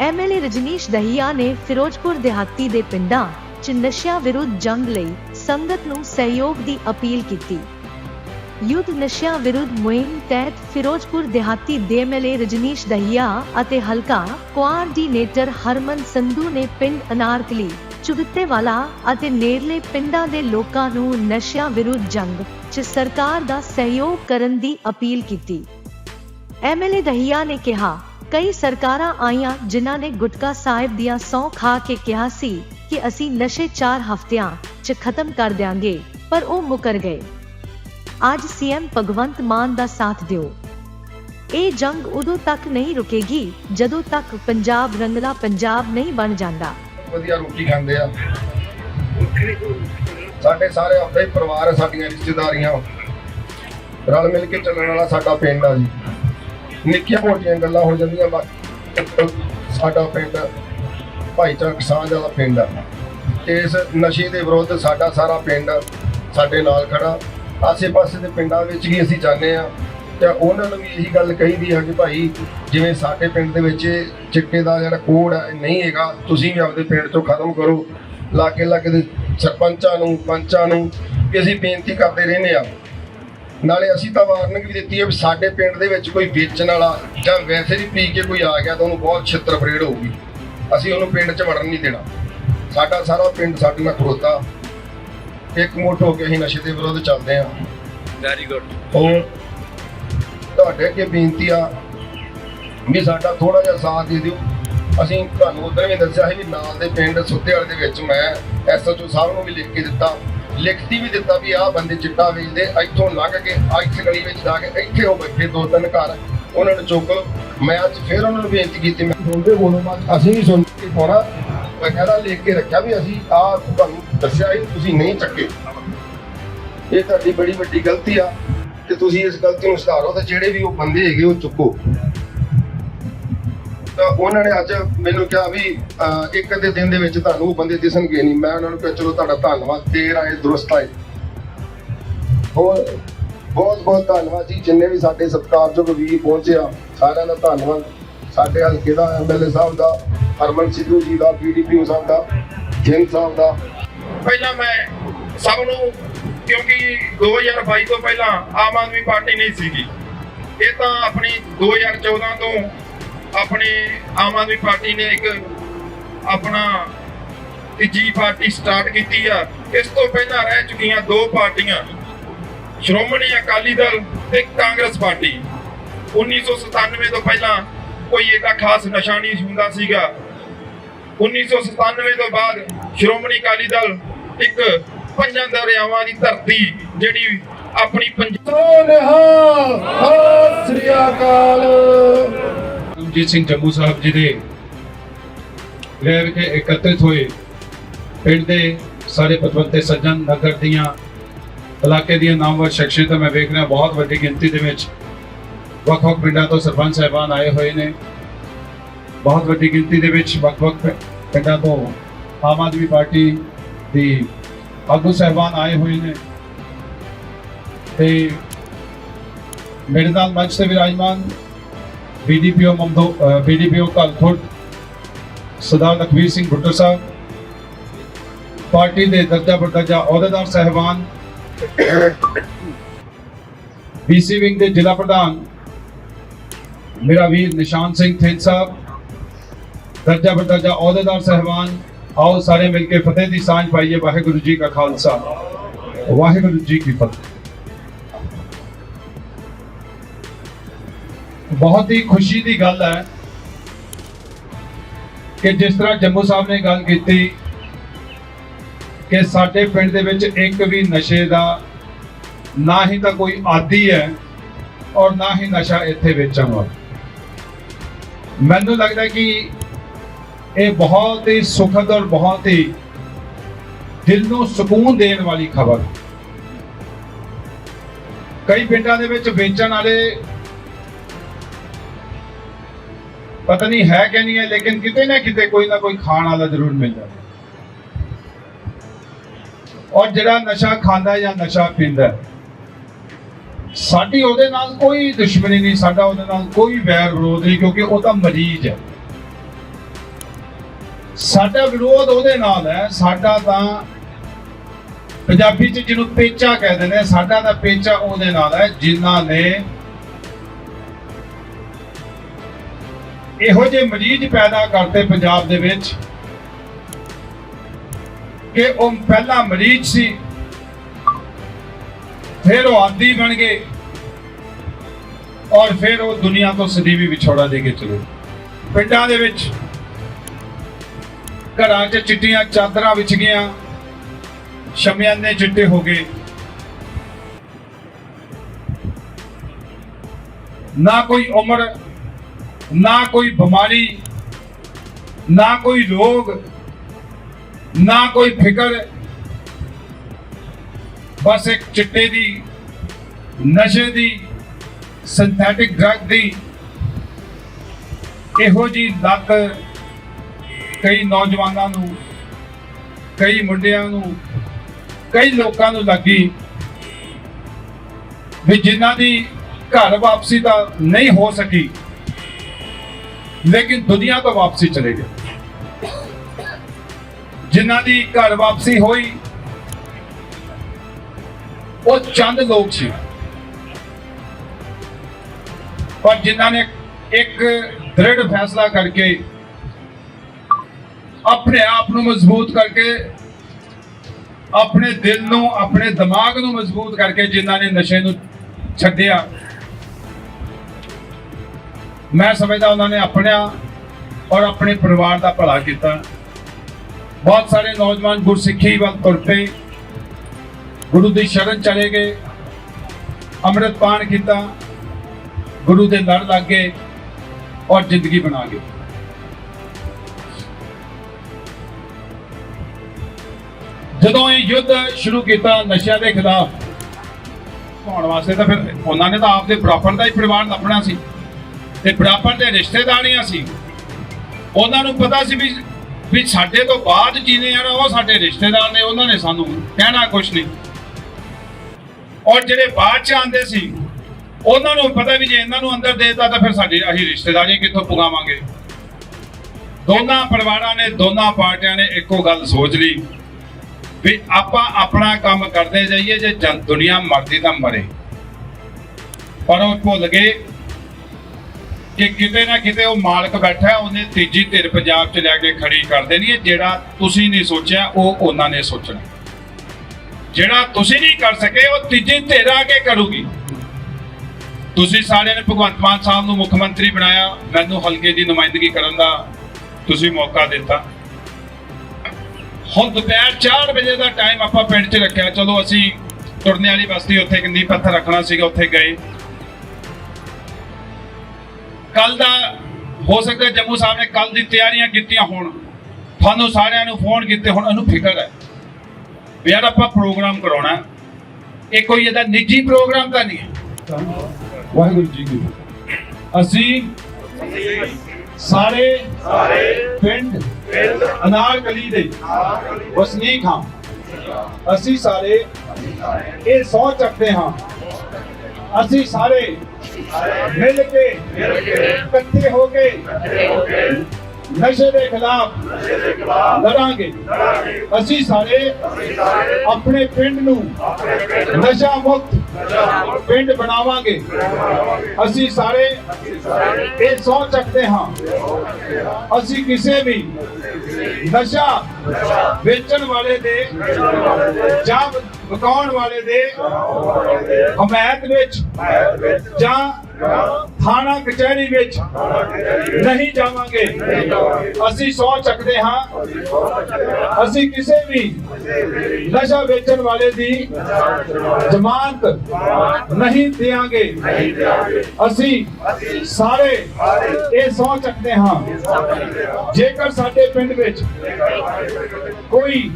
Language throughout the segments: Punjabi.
ਐਮਐਲਏ ਰਜਨੀਸ਼ ਦਹੀਆ ਨੇ ਫਿਰੋਜ਼ਪੁਰ ਦਿਹਾਤੀ ਦੇ ਪਿੰਡਾਂ 'ਚ ਨਸ਼ਿਆਂ ਵਿਰੁੱਧ ਜੰਗ ਲਈ ਸੰਗਤ ਨੂੰ ਸਹਿਯੋਗ ਦੀ ਅਪੀਲ ਕੀਤੀ। ਯੁੱਧ ਨਸ਼ਿਆਂ ਵਿਰੁੱਧ ਮੁਹਿੰਮ ਤਹਿਤ ਫਿਰੋਜ਼ਪੁਰ ਦਿਹਾਤੀ ਦੇ ਐਮਐਲਏ ਰਜਨੀਸ਼ ਦਹੀਆ ਅਤੇ ਹਲਕਾ ਕੋਆਰਡੀਨੇਟਰ ਹਰਮਨ ਸੰਧੂ ਨੇ ਪਿੰਡ ਅਨਾਰਕਲੀ, ਚੁਗੱਤੇਵਾਲਾ ਅਤੇ ਨੇੜਲੇ ਪਿੰਡਾਂ ਦੇ ਲੋਕਾਂ ਨੂੰ ਨਸ਼ਿਆਂ ਵਿਰੁੱਧ ਜੰਗ 'ਚ ਸਰਕਾਰ ਦਾ ਸਹਿਯੋਗ ਕਰਨ ਦੀ ਅਪੀਲ ਕੀਤੀ। ਐਮਐਲਏ ਦਹੀਆ ਨੇ ਕਿਹਾ ਕਈ ਸਰਕਾਰਾਂ ਆਈਆਂ ਜਿਨ੍ਹਾਂ ਨੇ ਗੁਟਕਾ ਸਾਹਿਬ ਦੀਆਂ ਸੌਂ ਖਾ ਕੇ ਕਿਹਾ ਸੀ ਕਿ ਅਸੀਂ ਨਸ਼ੇ 4 ਹਫ਼ਤਿਆਂ 'ਚ ਖਤਮ ਕਰ ਦਿਆਂਗੇ, ਪਰ ਉਹ ਮੁਕਰ ਗਏ। ਅੱਜ ਸੀਐਮ ਭਗਵੰਤ ਮਾਨ ਦਾ ਸਾਥ ਦਿਓ। ਇਹ ਜੰਗ ਉਦੋਂ ਤੱਕ ਨਹੀਂ ਰੁਕੇਗੀ ਜਦੋਂ ਤੱਕ ਪੰਜਾਬ ਰੰਗਲਾ ਪੰਜਾਬ ਨਹੀਂ ਬਣ ਜਾਂਦਾ। ਵਧੀਆ ਰੋਟੀ ਖਾਂਦੇ ਆ। ਸਾਡੇ ਸਾਰੇ ਆਪਣਾ ਪਰਿਵਾਰ, ਸਾਡੀਆਂ ਰਿਸ਼ਤੇਦਾਰੀਆਂ ਰਲ ਮਿਲ ਕੇ ਚੱਲਣ ਵਾਲਾ ਸਾਡਾ ਪਿੰਡ ਆ ਜੀ। ਨਿੱਕੀਆਂ ਮੋਟੀਆਂ ਗੱਲਾਂ ਹੋ ਜਾਂਦੀਆਂ ਬਾਕੀ ਸਾਡਾ ਪਿੰਡ ਭਾਈਚਾਰਕ ਸਾਂਝ ਵਾਲਾ ਪਿੰਡ ਆ। ਇਸ ਨਸ਼ੇ ਦੇ ਵਿਰੁੱਧ ਸਾਡਾ ਸਾਰਾ ਪਿੰਡ ਸਾਡੇ ਨਾਲ ਖੜਾ। ਆਸੇ-ਪਾਸੇ ਦੇ ਪਿੰਡਾਂ ਵਿੱਚ ਵੀ ਅਸੀਂ ਜਾਂਦੇ ਆ ਤੇ ਉਹਨਾਂ ਨੂੰ ਵੀ ਇਹੀ ਗੱਲ ਕਹੀਦੀ ਆ ਕਿ ਭਾਈ, ਜਿਵੇਂ ਸਾਡੇ ਪਿੰਡ ਦੇ ਵਿੱਚ ਚਿੱਟੇ ਦਾ ਜਿਹੜਾ ਕੋਡ ਹੈ ਨਹੀਂ ਹੈਗਾ। ਤੁਸੀਂ ਵੀ ਆਪਦੇ ਪਿੰਡ ਤੋਂ ਖਤਮ ਕਰੋ। ਲਾਗੇ ਲਾਗੇ ਦੇ ਸਰਪੰਚਾਂ ਨੂੰ, ਪੰਚਾਂ ਨੂੰ ਕਿ ਅਸੀਂ ਬੇਨਤੀ ਕਰਦੇ ਰਹਿੰਦੇ ਆ ਨਾਲੇ ਅਸੀਂ ਤਾਂ ਵਾਰਨਿੰਗ ਵੀ ਦਿੱਤੀ ਹੈ ਵੀ ਸਾਡੇ ਪਿੰਡ ਦੇ ਵਿੱਚ ਕੋਈ ਵੇਚਣ ਵਾਲਾ ਜਾਂ ਵੈਸੇ ਵੀ ਪੀ ਕੇ ਕੋਈ ਆ ਗਿਆ ਤਾਂ ਉਹਨੂੰ ਬਹੁਤ ਛਿੱਤਰ ਫਰੇਡ ਹੋਊਗੀ। ਅਸੀਂ ਉਹਨੂੰ ਪਿੰਡ 'ਚ ਵੜਨ ਨਹੀਂ ਦੇਣਾ। ਸਾਡਾ ਸਾਰਾ ਪਿੰਡ ਸਾਡੇ ਨਾਲ ਖੜੋਤਾ। ਇੱਕ ਮੁੱਠ ਹੋ ਕੇ ਅਸੀਂ ਨਸ਼ੇ ਦੇ ਵਿਰੁੱਧ ਚੱਲਦੇ ਹਾਂ। ਵੈਰੀ ਗੁੱਡ ਹੋਰ ਤੁਹਾਡੇ ਅੱਗੇ ਬੇਨਤੀ ਆ ਵੀ ਸਾਡਾ ਥੋੜਾ ਜਿਹਾ ਸਾਥ ਦੇ ਦਿਓ। ਅਸੀਂ ਤੁਹਾਨੂੰ ਉਧਰ ਵੀ ਦੱਸਿਆ ਸੀ ਵੀ ਨਾਲ ਦੇ ਪਿੰਡ ਸੁੱਤੇ ਵਾਲੇ ਦੇ ਵਿੱਚ ਮੈਂ ਐਸਐਚਓ ਸਾਹਿਬ ਨੂੰ ਵੀ ਲਿਖ ਕੇ ਦਿੱਤਾ। ਲਿਖਤੀ ਵੀ ਦਿੱਤਾ ਵੀ ਆਹ ਬੰਦੇ ਚਿੱਟਾ ਵੇਚਦੇ, ਇੱਥੋਂ ਲੰਘ ਕੇ ਆ ਇੱਥੇ ਗਲੀ ਵਿੱਚ ਜਾ ਕੇ ਇੱਥੇ ਉਹ ਬੈਠੇ, ਦੋ ਤਿੰਨ ਘਰ। ਉਹਨਾਂ ਨੂੰ ਚੁੱਕ ਲਓ। ਮੈਂ ਅੱਜ ਫਿਰ ਉਹਨਾਂ ਨੂੰ ਬੇਨਤੀ ਕੀਤੀ, ਮੈਂ ਸੁਣਦੇ ਬੋਲੋ ਬਾਅਦ ਅਸੀਂ ਵੀ ਸੁਣ ਕੇ ਪਾਉਣਾ। ਮੈਂ ਲਿਖ ਕੇ ਰੱਖਿਆ ਵੀ ਅਸੀਂ ਆਹ ਤੁਹਾਨੂੰ ਦੱਸਿਆ ਹੀ ਤੁਸੀਂ ਨਹੀਂ ਚੱਕੇ। ਇਹ ਤੁਹਾਡੀ ਬੜੀ ਵੱਡੀ ਗਲਤੀ ਆ ਤੇ ਤੁਸੀਂ ਇਸ ਗਲਤੀ ਨੂੰ ਸੁਧਾਰੋ ਤੇ ਜਿਹੜੇ ਵੀ ਉਹ ਬੰਦੇ ਹੈਗੇ ਉਹ ਚੁੱਕੋ। ਤਾਂ ਉਹਨਾਂ ਨੇ ਅੱਜ ਮੈਨੂੰ ਕਿਹਾ ਵੀ ਇੱਕ ਅੱਧੇ ਦਿਨ ਦੇ ਵਿੱਚ ਤੁਹਾਨੂੰ ਉਹ ਬੰਦੇ ਦਿਸਣਗੇ ਨਹੀਂ। ਮੈਂ ਉਹਨਾਂ ਨੂੰ ਕਿਹਾ, ਚਲੋ, ਤੁਹਾਡਾ ਧੰਨਵਾਦ। ਦੇਰ ਆਏ ਦਰੁਸਤ ਆਏ। ਹੋਰ ਬਹੁਤ ਬਹੁਤ ਧੰਨਵਾਦ ਜੀ। ਜਿੰਨੇ ਵੀ ਸਾਡੇ ਸਤਿਕਾਰਯੋਗ ਵੀਰ ਪਹੁੰਚੇ ਸਾਰਿਆਂ ਦਾ ਧੰਨਵਾਦ। ਸਾਡੇ ਹਲਕੇ ਦਾ ਐਮਐਲਏ ਸਾਹਿਬ ਦਾ, ਹਰਮਨ ਸਿੱਧੂ ਜੀ ਦਾ ਪੀਡੀਪੀ ਸਾਹਿਬ ਦਾ ਜਿੰਦ ਸਾਹਿਬ ਦਾ। ਪਹਿਲਾਂ ਮੈਂ ਸਭ ਨੂੰ, ਕਿਉਂਕਿ 2022 ਤੋਂ ਪਹਿਲਾਂ ਆਮ ਆਦਮੀ ਪਾਰਟੀ ਨਹੀਂ ਸੀਗੀ। ਇਹ ਤਾਂ ਆਪਣੀ 2014 ਤੋਂ ਆਪਣੀ ਆਮ ਆਦਮੀ ਪਾਰਟੀ ਨੇ ਇੱਕ ਆਪਣਾ ਤੀਜੀ ਪਾਰਟੀ ਸਟਾਰਟ ਕੀਤੀ ਆ। ਇਸ ਤੋਂ ਪਹਿਲਾਂ ਰਹਿ ਚੁੱਕੀਆਂ ਦੋ ਪਾਰਟੀਆਂ, ਸ਼੍ਰੋਮਣੀ ਅਕਾਲੀ ਦਲ ਤੇ ਕਾਂਗਰਸ ਪਾਰਟੀ। 1997 ਤੋਂ ਪਹਿਲਾਂ ਕੋਈ ਇਹਦਾ ਖਾਸ ਨਸ਼ਾ ਨਹੀਂ ਹੁੰਦਾ ਸੀਗਾ। 1997 ਤੋਂ ਬਾਅਦ ਸ਼੍ਰੋਮਣੀ ਅਕਾਲੀ ਦਲ ਇੱਕ ਪੰਜਾਂ ਦਰਿਆਵਾਂ ਦੀ ਧਰਤੀ ਜਿਹੜੀ ਆਪਣੀ ਪੰਜਾਬ ਸ੍ਰੀ ਅਕਾਲ। ਰਣਜੀਤ ਸਿੰਘ ਜੰਮੂ ਸਾਹਿਬ ਜੀ ਦੇ ਗ੍ਰਹਿ ਵਿਖੇ ਇਕੱਤਰਿਤ ਹੋਏ। ਪਿੰਡ ਦੇ ਸਾਰੇ ਪਤਵੰਤੇ ਸੱਜਣ ਨਗਰ ਦੀਆਂ, ਇਲਾਕੇ ਦੀਆਂ ਨਾਮਵਰ ਸ਼ਖਸੀਅਤਾਂ ਮੈਂ ਵੇਖ ਰਿਹਾ, ਬਹੁਤ ਵੱਡੀ ਗਿਣਤੀ ਦੇ ਵਿੱਚ ਵੱਖ-ਵੱਖ ਪਿੰਡਾਂ ਤੋਂ ਸਰਪੰਚ ਸਾਹਿਬਾਨ ਆਏ ਹੋਏ ਨੇ। ਬਹੁਤ ਵੱਡੀ ਗਿਣਤੀ ਦੇ ਵਿੱਚ ਵੱਖ-ਵੱਖ ਪਿੰ- ਪਿੰਡਾਂ ਤੋਂ ਆਮ ਆਦਮੀ ਪਾਰਟੀ ਦੀ ਆਗੂ ਸਾਹਿਬਾਨ ਆਏ ਹੋਏ ਨੇ। ਤੇ ਮੇਰੇ ਨਾਲ ਮੰਚ ਤੇ ਵਿਰਾਜਮਾਨ ਬੀਡੀਪੀਓ ਮਮਦੋ ਬੀਡੀਪੀਓ ਕਲਖੁਰਦ ਸਰਦਾਰ ਲਖਵੀਰ ਸਿੰਘ ਭੁੱਟਰ ਸਾਹਿਬ ਪਾਰਟੀ ਦੇ ਦਰਜਾ ਬਰਦਰਜਾ ਅਹੁਦੇਦਾਰ ਸਹਿਬਾਨ ਬੀਸੀ ਵਿੰਗ ਦੇ ਜ਼ਿਲ੍ਹਾ ਪ੍ਰਧਾਨ, ਮੇਰਾ ਵੀਰ ਨਿਸ਼ਾਨ ਸਿੰਘ ਥਿੰਦ ਸਾਹਿਬ, ਦਰਜਾ ਬਰਦਰਜਾ ਅਹੁਦੇਦਾਰ ਸਹਿਬਾਨ, ਆਓ ਸਾਰੇ ਮਿਲ ਕੇ ਫਤਿਹ ਦੀ ਸਾਂਝ ਪਾਈਏ ਵਾਹਿਗੁਰੂ ਜੀ ਕਾ ਖਾਲਸਾ, ਵਾਹਿਗੁਰੂ ਜੀ ਕੀ ਫਤਿਹ। ਬਹੁਤ ਹੀ ਖੁਸ਼ੀ ਦੀ ਗੱਲ ਹੈ ਕਿ ਜਿਸ ਤਰ੍ਹਾਂ ਜੰਮੂ ਸਾਹਿਬ ਨੇ ਗੱਲ ਕੀਤੀ ਕਿ ਸਾਡੇ ਪਿੰਡ ਦੇ ਵਿੱਚ ਇੱਕ ਵੀ ਨਸ਼ੇ ਦਾ ਨਾ ਹੀ ਤਾਂ ਕੋਈ ਆਦੀ ਹੈ ਔਰ ਨਾ ਹੀ ਨਸ਼ਾ ਇੱਥੇ ਵੇਚਣ ਵਾਲਾ। ਮੈਨੂੰ ਲੱਗਦਾ ਕਿ ਇਹ ਬਹੁਤ ਹੀ ਸੁਖਦ ਔਰ ਬਹੁਤ ਹੀ ਦਿਲ ਨੂੰ ਸਕੂਨ ਦੇਣ ਵਾਲੀ ਖਬਰ ਕਈ ਪਿੰਡਾਂ ਦੇ ਵਿੱਚ ਵੇਚਣ ਵਾਲੇ ਪਤਾ ਨਹੀਂ ਹੈ ਕਿ ਨਹੀਂ ਹੈ, ਲੇਕਿਨ ਕਿਤੇ ਨਾ ਕਿਤੇ ਕੋਈ ਨਾ ਕੋਈ ਖਾਣ ਵਾਲਾ ਜ਼ਰੂਰ ਮਿਲ ਜਾਂਦਾ। ਔਰ ਜਿਹੜਾ ਨਸ਼ਾ ਖਾਂਦਾ ਜਾਂ ਨਸ਼ਾ ਪੀਂਦਾ, ਸਾਡੀ ਉਹਦੇ ਨਾਲ ਕੋਈ ਦੁਸ਼ਮਣੀ ਨਹੀਂ, ਸਾਡਾ ਉਹਦੇ ਨਾਲ ਕੋਈ ਵੈਰ ਵਿਰੋਧ ਨਹੀਂ, ਕਿਉਂਕਿ ਉਹ ਤਾਂ ਮਰੀਜ਼ ਹੈ। ਸਾਡਾ ਵਿਰੋਧ ਉਹਦੇ ਨਾਲ ਹੈ, ਸਾਡਾ ਤਾਂ ਪੰਜਾਬੀ ਚ ਜਿਹਨੂੰ ਪੇਚਾ ਕਹਿੰਦੇ ਨੇ, ਸਾਡਾ ਤਾਂ ਪੇਚਾ ਉਹਦੇ ਨਾਲ ਹੈ, ਜਿਨ੍ਹਾਂ ਨੇ ਇਹੋ ਜਿਹੇ ਮਰੀਜ਼ ਪੈਦਾ ਕਰਤੇ ਪੰਜਾਬ ਦੇ ਵਿੱਚ ਕਿ ਉਹ ਪਹਿਲਾ ਮਰੀਜ਼ ਸੀ, ਫਿਰ ਉਹ ਆਦੀ ਬਣ ਗਏ ਔਰ ਫਿਰ ਉਹ ਦੁਨੀਆ ਤੋਂ ਸਦੀਵੀ ਵਿਛੋੜਾ ਦੇ ਕੇ ਚਲੇ। ਪਿੰਡਾਂ ਦੇ ਵਿੱਚ ਘਰਾਂ 'ਚ ਚਿੱਟੀਆਂ ਚਾਦਰਾਂ ਵਿਛ ਗਈਆਂ ਸ਼ਮਿਆਨੇ ਚਿੱਟੇ ਹੋ ਗਏ। ਨਾ ਕੋਈ ਉਮਰ ਨਾ ਕੋਈ ਬਿਮਾਰੀ, ਨਾ ਕੋਈ ਰੋਗ, ਨਾ ਕੋਈ ਫਿਕਰ। ਬਸ ਇੱਕ ਚਿੱਟੇ ਦੀ, ਨਸ਼ੇ ਦੀ ਸਿੰਥੈਟਿਕ ਡਰੱਗ ਦੀ ਇਹੋ ਜੀ ਲੱਤ ਕਈ ਨੌਜਵਾਨਾਂ ਨੂੰ, ਕਈ ਮੁੰਡਿਆਂ ਨੂੰ, ਕਈ ਲੋਕਾਂ ਨੂੰ ਲੱਗੀ ਵੀ ਜਿਨ੍ਹਾਂ ਦੀ ਘਰ ਵਾਪਸੀ ਤਾਂ ਨਹੀਂ ਹੋ ਸਕੀ। ਲੇਕਿਨ ਦੁਨੀਆ ਤੋਂ ਵਾਪਸੀ ਚਲੇ ਗਏ। ਜਿਨ੍ਹਾਂ ਦੀ ਘਰ ਵਾਪਸੀ ਹੋਈ, ਉਹ ਚੰਦ ਲੋਕ ਸੀ। ਪਰ ਜਿਨ੍ਹਾਂ ਨੇ ਇੱਕ ਦ੍ਰਿੜ ਫੈਸਲਾ ਕਰਕੇ ਆਪਣੇ ਆਪ ਨੂੰ ਮਜ਼ਬੂਤ ਕਰਕੇ, ਆਪਣੇ ਦਿਲ ਨੂੰ, ਆਪਣੇ ਦਿਮਾਗ ਨੂੰ ਮਜ਼ਬੂਤ ਕਰਕੇ ਜਿਨ੍ਹਾਂ ਨੇ ਨਸ਼ੇ ਨੂੰ ਛੱਡਿਆ ਮੈਂ ਸਮਝਦਾ ਉਹਨਾਂ ਨੇ ਆਪਣਿਆ ਔਰ ਆਪਣੇ ਪਰਿਵਾਰ ਦਾ ਭਲਾ ਕੀਤਾ। ਬਹੁਤ ਸਾਰੇ ਨੌਜਵਾਨ ਗੁਰਸਿੱਖੀ ਵੱਲ ਤੁਰ ਪਏ। ਗੁਰੂ ਦੀ ਸ਼ਰਨ ਚਲੇ ਗਏ। ਅੰਮ੍ਰਿਤ ਪਾਨ ਕੀਤਾ। ਗੁਰੂ ਦੇ ਲੜ ਲੱਗ ਗਏ ਔਰ ਜ਼ਿੰਦਗੀ ਬਣਾ ਗਏ। ਜਦੋਂ ਇਹ ਯੁੱਧ ਸ਼ੁਰੂ ਕੀਤਾ ਨਸ਼ਿਆਂ ਦੇ ਖਿਲਾਫ ਹੋਣ ਵਾਸਤੇ ਤਾਂ ਫਿਰ ਉਹਨਾਂ ਨੇ ਤਾਂ ਆਪਦੇ ਬਰਾਬਰ ਦਾ ਹੀ ਪਰਿਵਾਰ ਲੱਭਣਾ ਸੀ। ਤੇ ਬਰਾਬਰ ਦੇ ਰਿਸ਼ਤੇਦਾਰੀਆਂ ਸੀ। ਉਹਨਾਂ ਨੂੰ ਪਤਾ ਸੀ ਵੀ ਵੀ ਸਾਡੇ ਤੋਂ ਬਾਅਦ ਜੀਨੇ ਆ ਉਹ ਸਾਡੇ ਰਿਸ਼ਤੇਦਾਰ ਨੇ, ਉਹਨਾਂ ਨੇ ਸਾਨੂੰ ਕਹਿਣਾ ਕੁਝ ਨਹੀਂ। ਔਰ ਜਿਹੜੇ ਬਾਅਦ ਚ ਆਂਦੇ ਸੀ, ਉਹਨਾਂ ਨੂੰ ਪਤਾ ਵੀ ਜੇ ਇਹਨਾਂ ਨੂੰ ਅੰਦਰ ਦੇਤਾ ਤਾਂ ਫਿਰ ਸਾਡੀ, ਅਸੀਂ ਰਿਸ਼ਤੇਦਾਰੀਆਂ ਕਿੱਥੋਂ ਪੁਗਾਵਾਂਗੇ? ਦੋਨਾਂ ਪਰਿਵਾਰਾਂ ਨੇ, ਦੋਨਾਂ ਪਾਰਟੀਆਂ ਨੇ ਇੱਕੋ ਗੱਲ ਸੋਚ ਲਈ ਵੀ ਆਪਾਂ ਆਪਣਾ ਕੰਮ ਕਰਦੇ ਜਾਈਏ, ਜੇ ਜਨ, ਦੁਨੀਆ ਮਰਦੀ ਤਾਂ ਮਰੇ। ਪਰ ਉਹ ਭੁੱਲ ਗਏ ਕਿ ਕਿਤੇ ਨਾ ਕਿਤੇ ਉਹ ਮਾਲਕ ਬੈਠਾ ਉਹਨੇ ਤੀਜੀ ਧਿਰ ਪੰਜਾਬ 'ਚ ਲੈ ਕੇ ਖੜੀ ਕਰ ਦੇਣੀ ਹੈ। ਜਿਹੜਾ ਤੁਸੀਂ ਨਹੀਂ ਸੋਚਿਆ, ਉਹ ਉਹਨਾਂ ਨੇ ਸੋਚਣਾ। ਜਿਹੜਾ ਤੁਸੀਂ ਨਹੀਂ ਕਰ ਸਕੇ, ਉਹ ਤੀਜੀ ਧਿਰ ਆ ਕੇ ਕਰੂਗੀ। ਤੁਸੀਂ ਸਾਰਿਆਂ ਨੇ ਭਗਵੰਤ ਮਾਨ ਸਾਹਿਬ ਨੂੰ ਮੁੱਖ ਮੰਤਰੀ ਬਣਾਇਆ। ਮੈਨੂੰ ਹਲਕੇ ਦੀ ਨੁਮਾਇੰਦਗੀ ਕਰਨ ਦਾ ਤੁਸੀਂ ਮੌਕਾ ਦਿੱਤਾ। ਹੁਣ ਦੁਪਹਿਰ 4 ਵਜੇ ਦਾ ਟਾਈਮ ਆਪਾਂ ਪਿੰਡ 'ਚ ਰੱਖਿਆ। ਚਲੋ ਅਸੀਂ ਤੁਰਨੇ ਵਾਲੀ ਬਸਤੀ, ਉੱਥੇ ਕਿੰਨੀ ਪੱਥਰ ਰੱਖਣਾ ਸੀਗਾ, ਉੱਥੇ ਗਏ। ਕੱਲ ਦਾ ਹੋ ਸਕਦਾ ਜੰਮੂ ਸਾਹਿਬ ਨੇ ਕੱਲ ਦੀ ਤਿਆਰੀਆਂ ਕੀਤੀਆਂ ਹੋਣ। ਤੁਹਾਨੂੰ ਸਾਰਿਆਂ ਨੂੰ ਫੋਨ ਕੀਤੇ ਹੁਣ ਉਹਨੂੰ ਫਿਕਰ ਹੈ। ਵੀ ਯਾਰ ਆਪਾਂ ਪ੍ਰੋਗਰਾਮ ਕਰਾਉਣਾ ਹੈ। ਇਹ ਕੋਈ ਇਹਦਾ ਨਿੱਜੀ ਪ੍ਰੋਗਰਾਮ ਤਾਂ ਨਹੀਂ ਹੈ। ਵਾਹਿਗੁਰੂ ਜੀ ਕੀ। ਅਸੀਂ ਸਾਰੇ ਸਾਰੇ ਪਿੰਡ ਅਨਾਰਕਲੀ ਦੇ ਵਸਨੀਕ ਹਾਂ। ਅਸੀਂ ਸਾਰੇ ਇਹ ਸਹੁੰ ਚੱਕਦੇ ਹਾਂ। ਅਸੀਂ ਸਾਰੇ ਮਿਲ ਕੇ ਇਕੱਠੇ ਹੋ ਕੇ ਨਸ਼ੇ ਦੇ ਖਿਲਾਫ ਲੜਾਂਗੇ। ਅਸੀਂ ਸਾਰੇ ਆਪਣੇ ਪਿੰਡ ਨੂੰ ਨਸ਼ਾ ਮੁਕਤ ਪਿੰਡ ਬਣਾਵਾਂਗੇ। ਅਸੀਂ ਸਾਰੇ ਇਹ ਸਹੁੰ ਚੱਕਦੇ ਹਾਂ। ਅਸੀਂ ਕਿਸੇ ਵੀ ਨਸ਼ਾ ਵੇਚਣ ਵਾਲੇ ਦੇ ਜਾਂ ਪਕਾਉਣ ਵਾਲੇ ਦੇ ਹਮਾਇਤ ਵਿੱਚ ਜਾਂ ਥਾਣਾ ਕਚਹਿਰੀ ਵਿੱਚ ਨਹੀਂ ਜਾਵਾਂਗੇ। ਅਸੀਂ ਸੌ ਚੱਕਦੇ ਹਾਂ, ਅਸੀਂ ਕਿਸੇ ਵੀ ਨਸ਼ਾ ਵੇਚਣ ਵਾਲੇ ਦੀ ਜ਼ਮਾਨਤ ਨਹੀਂ ਦੇਵਾਂਗੇ ਅਸੀਂ ਸਾਰੇ ਇਹ ਸੌ ਚੱਕਦੇ ਹਾਂ। ਜੇਕਰ ਸਾਡੇ ਪਿੰਡ ਵਿੱਚ ਕੋਈ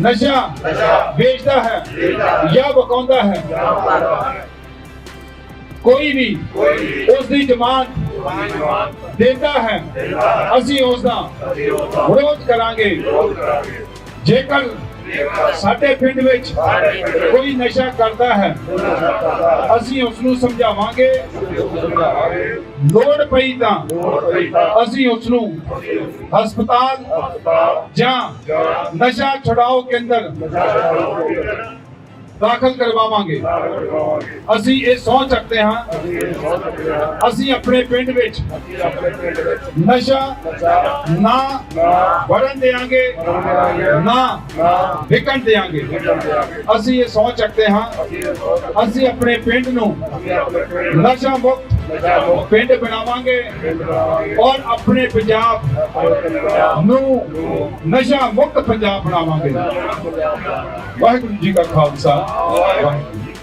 ਨਸ਼ਾ ਵੇਚਦਾ ਹੈ ਜਾਂ ਵਕਾਉਂਦਾ ਹੈ, ਕੋਈ ਵੀ ਉਸ ਦੀ ਜ਼ਮਾਨਤ ਦਿੰਦਾ ਹੈ, ਅਸੀਂ ਉਸ ਦਾ ਵਿਰੋਧ ਕਰਾਂਗੇ। ਜੇਕਰ ਸਾਡੇ ਪਿੰਡ ਵਿੱਚ ਕੋਈ ਨਸ਼ਾ ਕਰਦਾ ਹੈ, ਅਸੀਂ ਉਸ ਨੂੰ ਸਮਝਾਵਾਂਗੇ। ਲੋੜ ਪਈ ਤਾਂ ਅਸੀਂ ਉਸ ਨੂੰ ਹਸਪਤਾਲ ਜਾਂ ਨਸ਼ਾ ਛੁਡਾਓ ਕੇਂਦਰ ਦਾਖਲ ਕਰਵਾਵਾਂਗੇ। ਅਸੀਂ ਇਹ ਸਹੁੰ ਚੱਕਦੇ ਹਾਂ। ਅਸੀਂ ਆਪਣੇ ਪਿੰਡ ਵਿੱਚ ਨਸ਼ਾ ਨਾ ਵੜਨ ਦੇਾਂਗੇ ਨਾ ਵਿਕਣ ਦੇਾਂਗੇ ਅਸੀਂ ਇਹ ਸਹੁੰ ਚੱਕਦੇ ਹਾਂ। ਅਸੀਂ ਆਪਣੇ ਪਿੰਡ ਨੂੰ ਨਸ਼ਾ ਮੁਕਤ ਪਿੰਡ ਬਣਾਵਾਂਗੇ। ਔਰ ਆਪਣੇ ਪੰਜਾਬ ਨੂੰ ਨਸ਼ਾ ਮੁਕਤ ਪੰਜਾਬ ਬਣਾਵਾਂਗੇ। ਵਾਹਿਗੁਰੂ ਜੀ ਕਾ ਖਾਲਸਾ। ਵਾਹਿਗੁਰੂ